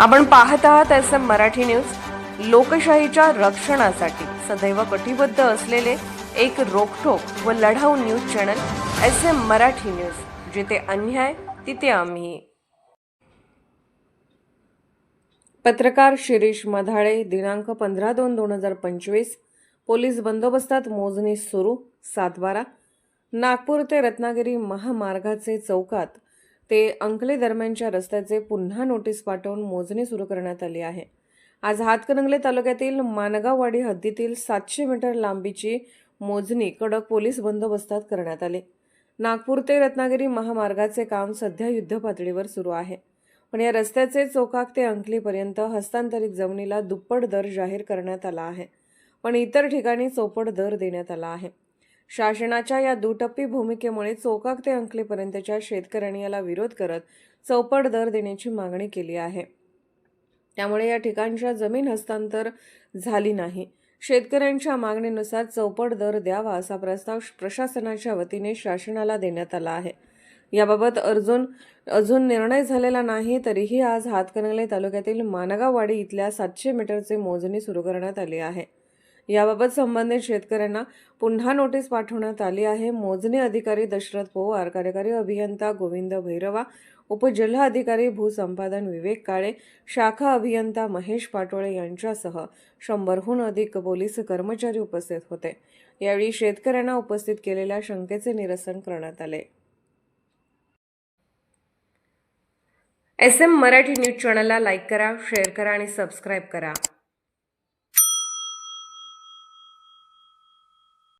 आपण पाहत आहात एस एम मराठी न्यूज. लोकशाहीच्या रक्षणासाठी सदैव कटिबद्ध असलेले एक रोखोक व लढाऊ news channel S M Marathi news. जिथे अन्याय तिथे आम्ही. पत्रकार शिरीष मधाळे दिनांक पंधरा दोन दोन हजार पंचवीस. पोलीस बंदोबस्तात मोजणी सुरू सातबारा. नागपूर ते रत्नागिरी महामार्गाचे चौकात ते अंकले दरम्यानच्या रस्त्याचे पुन्हा नोटीस पाठवून मोजणी सुरू करण्यात आली आहे. आज हातकणंगले तालुक्यातील मानगाववाडी हद्दीतील सातशे मीटर लांबीची मोजणी कडक पोलीस बंदोबस्तात करण्यात आली. नागपूर ते रत्नागिरी महामार्गाचे काम सध्या युद्धपातळीवर सुरू आहे. पण या रस्त्याचे चोकाक ते अंकलीपर्यंत हस्तांतरित जमिनीला दुप्पट दर जाहीर करण्यात आला आहे. पण इतर ठिकाणी चौपट दर देण्यात आला आहे. शासनाच्या या दुटप्पी भूमिकेमुळे चोकाक ते अंकलीपर्यंतच्या शेतकऱ्यांनी याला विरोध करत चौपट दर देण्याची मागणी केली आहे. त्यामुळे या ठिकाणच्या जमीन हस्तांतर झाली नाही. शेतकऱ्यांच्या मागणीनुसार चौपट दर द्यावा असा प्रस्ताव प्रशासनाच्या वतीने शासनाला देण्यात आला आहे. याबाबत अर्जुन अजून निर्णय झालेला नाही तरीही आज हातकणंगले तालुक्यातील मानगाववाडी इथल्या सातशे मीटरचे मोजणी सुरू करण्यात आली आहे. याबाबत संबंधित शेतकऱ्यांना पुन्हा नोटीस पाठवण्यात आली आहे. मोजणी अधिकारी दशरथ पोवार कार्यकारी अभियंता गोविंद भैरवा उपजिल्हा अधिकारी भूसंपादन विवेक काळे शाखा अभियंता महेश पाटोळे यांच्यासह शंभरहून अधिक पोलीस कर्मचारी उपस्थित होते. यावेळी शेतकऱ्यांना उपस्थित केलेल्या शंकेचे निरसन करण्यात आले. एस एम मराठी न्यूज चॅनलला लाईक करा शेअर करा आणि सबस्क्राईब करा.